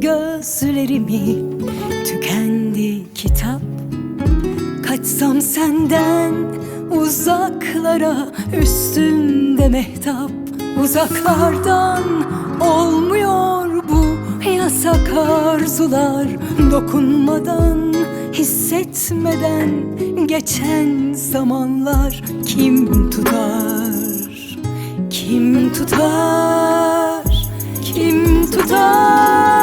gözlerimi tükendi kitap. Kaçsam senden uzaklara üstümde mehtap. Uzaklardan olmuyor bu yasak arzular. Dokunmadan hissetmeden geçen zamanlar. Kim tutar, kim tutar, kim tutar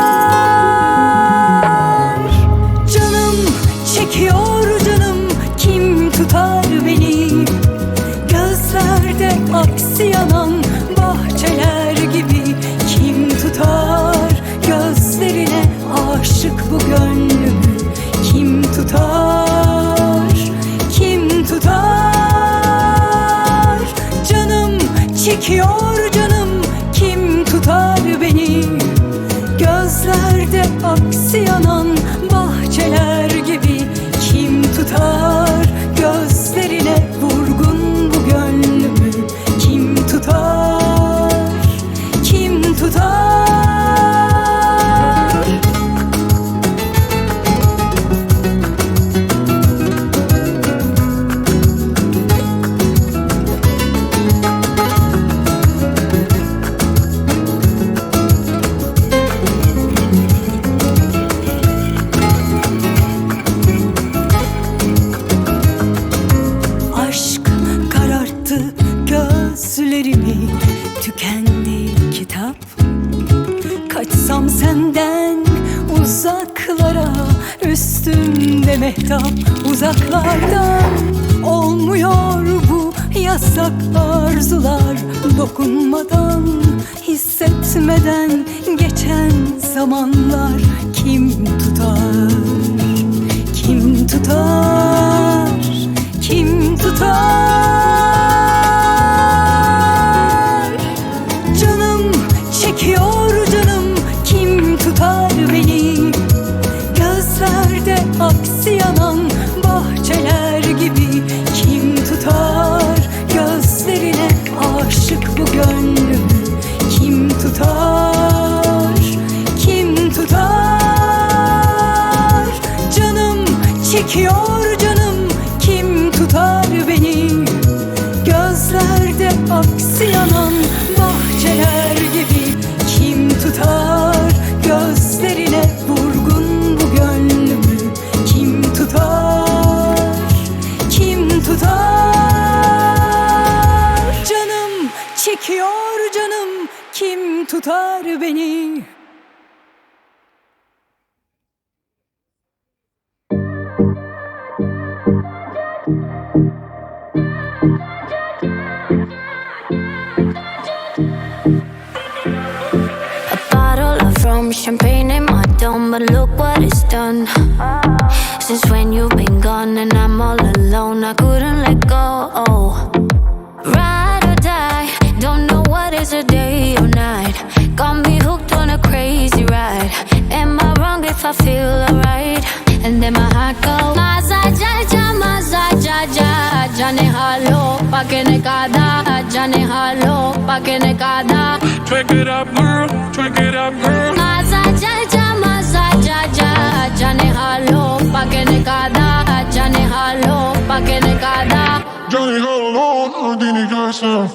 You. Üstümde mehtap uzaklardan Olmuyor bu yasak arzular. Dokunmadan hissetmeden geçen zamanlar Kim tutar, kim tutar, kim tutar çekiyor canım kim tutar beni? Gözlerde aksi yanan bahçeler gibi Kim tutar? Gözlerine vurgun bu gönlümü. Kim tutar, kim tutar? Canım çekiyor canım kim tutar beni champagne in my dome, but look what it's done. Since when you've been gone and I'm all alone, I couldn't let go. Ride or die, don't know what is a day or night. Got me hooked on a crazy ride. Am I wrong if I feel alright? And then my heart goes, Maza ja ja, maza ja ja, jane halo, pakene kada, jane halo, pakene kada. Drink it up, girl. déjalo pa' que de cada. Yo digo, no, no tiene casa.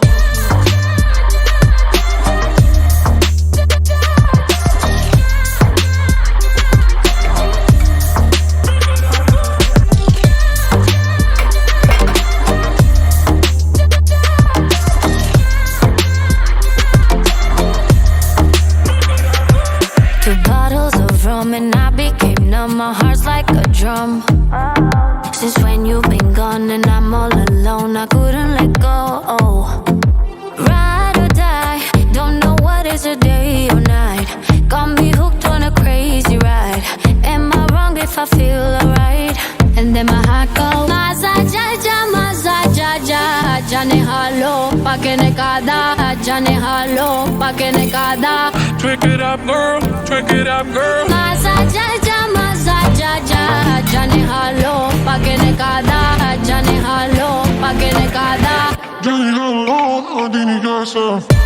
Two bottles of rum and I became numb. My heart's like a drum. pa' que ne cada, ya ne jalo pa' que ne cada. Trick it up, girl, trick it up, girl. Más allá, ya, más allá, ya, ya ne jalo pa' que ne cada, ya ne jalo pa' que ne cada. Ya ne jalo, I didn't yourself.